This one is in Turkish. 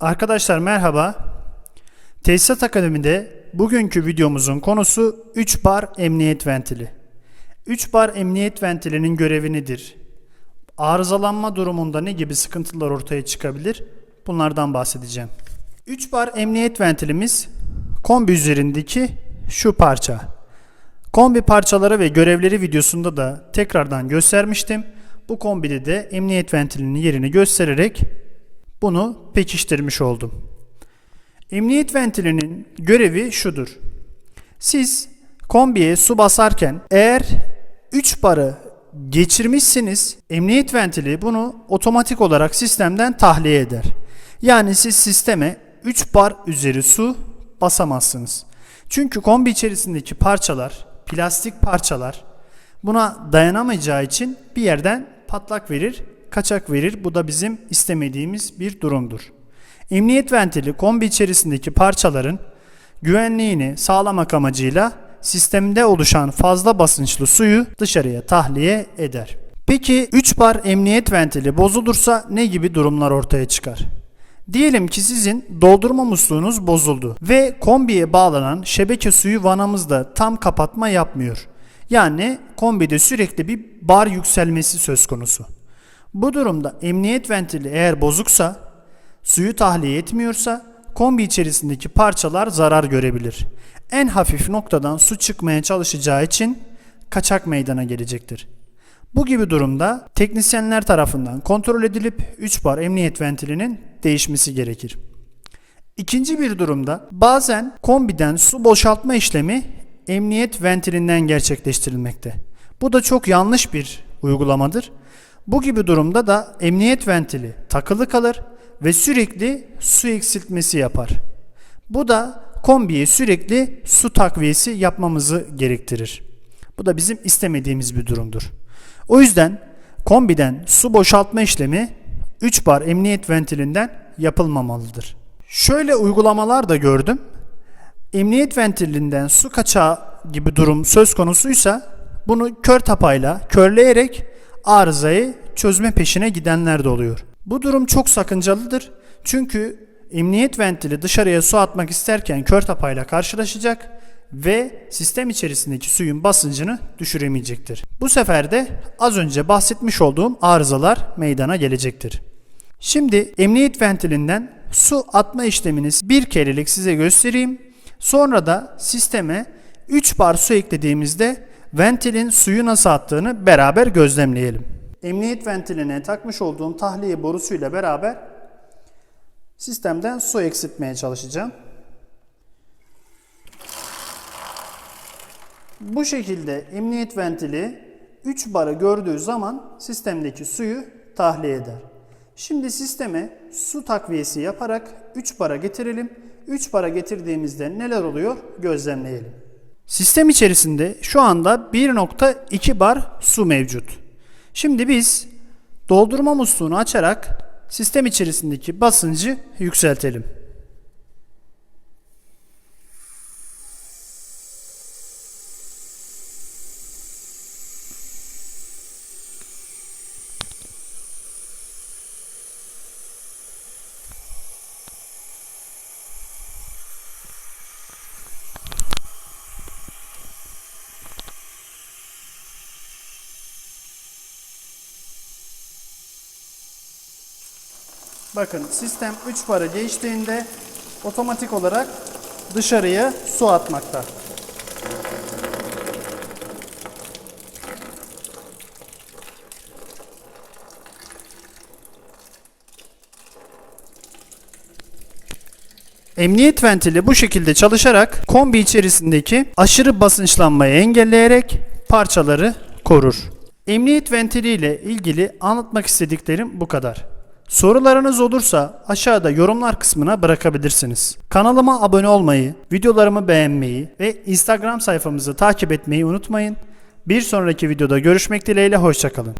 Arkadaşlar merhaba. Tesisat Akademi'de bugünkü videomuzun konusu 3 bar emniyet ventili. 3 bar emniyet ventilinin görevi nedir? Arızalanma durumunda ne gibi sıkıntılar ortaya çıkabilir? Bunlardan bahsedeceğim. 3 bar emniyet ventilimiz kombi üzerindeki şu parça. Kombi parçaları ve görevleri videosunda da tekrardan göstermiştim. Bu kombide de emniyet ventilinin yerini göstererek bunu pekiştirmiş oldum. Emniyet ventilinin görevi şudur. Siz kombiye su basarken eğer 3 barı geçirmişsiniz emniyet ventili bunu otomatik olarak sistemden tahliye eder. Yani siz sisteme 3 bar üzeri su basamazsınız. Çünkü kombi içerisindeki parçalar, plastik parçalar buna dayanamayacağı için bir yerden patlak verir, kaçak verir. Bu da bizim istemediğimiz bir durumdur. Emniyet ventili kombi içerisindeki parçaların güvenliğini sağlamak amacıyla sistemde oluşan fazla basınçlı suyu dışarıya tahliye eder. Peki 3 bar emniyet ventili bozulursa ne gibi durumlar ortaya çıkar? Diyelim ki sizin doldurma musluğunuz bozuldu ve kombiye bağlanan şebeke suyu vanamızda tam kapatma yapmıyor. Yani kombide sürekli bir bar yükselmesi söz konusu. Bu durumda emniyet ventili eğer bozuksa, suyu tahliye etmiyorsa kombi içerisindeki parçalar zarar görebilir. En hafif noktadan su çıkmaya çalışacağı için kaçak meydana gelecektir. Bu gibi durumda teknisyenler tarafından kontrol edilip 3 bar emniyet ventilinin değişmesi gerekir. İkinci bir durumda bazen kombiden su boşaltma işlemi emniyet ventilinden gerçekleştirilmekte. Bu da çok yanlış bir uygulamadır. Bu gibi durumda da emniyet ventili takılı kalır ve sürekli su eksiltmesi yapar. Bu da kombiye sürekli su takviyesi yapmamızı gerektirir. Bu da bizim istemediğimiz bir durumdur. O yüzden kombiden su boşaltma işlemi 3 bar emniyet ventilinden yapılmamalıdır. Şöyle uygulamalar da gördüm. Emniyet ventilinden su kaçağı gibi durum söz konusuysa bunu kör tapayla körleyerek arızayı çözme peşine gidenler de oluyor. Bu durum çok sakıncalıdır. Çünkü emniyet ventili dışarıya su atmak isterken kör tapayla karşılaşacak ve sistem içerisindeki suyun basıncını düşüremeyecektir. Bu sefer de az önce bahsetmiş olduğum arızalar meydana gelecektir. Şimdi emniyet ventilinden su atma işlemini bir kerelik size göstereyim. Sonra da sisteme 3 bar su eklediğimizde ventilin suyu nasıl attığını beraber gözlemleyelim. Emniyet ventiline takmış olduğum tahliye borusuyla beraber sistemden su eksiltmeye çalışacağım. Bu şekilde emniyet ventili 3 barı gördüğü zaman sistemdeki suyu tahliye eder. Şimdi sisteme su takviyesi yaparak 3 bara getirelim. 3 bara getirdiğimizde neler oluyor gözlemleyelim. Sistem içerisinde şu anda 1.2 bar su mevcut. Şimdi biz doldurma musluğunu açarak sistem içerisindeki basıncı yükseltelim. Bakın sistem 3 barı geçtiğinde otomatik olarak dışarıya su atmakta. Emniyet ventili bu şekilde çalışarak kombi içerisindeki aşırı basınçlanmayı engelleyerek parçaları korur. Emniyet ventili ile ilgili anlatmak istediklerim bu kadar. Sorularınız olursa aşağıda yorumlar kısmına bırakabilirsiniz. Kanalıma abone olmayı, videolarımı beğenmeyi ve Instagram sayfamızı takip etmeyi unutmayın. Bir sonraki videoda görüşmek dileğiyle hoşçakalın.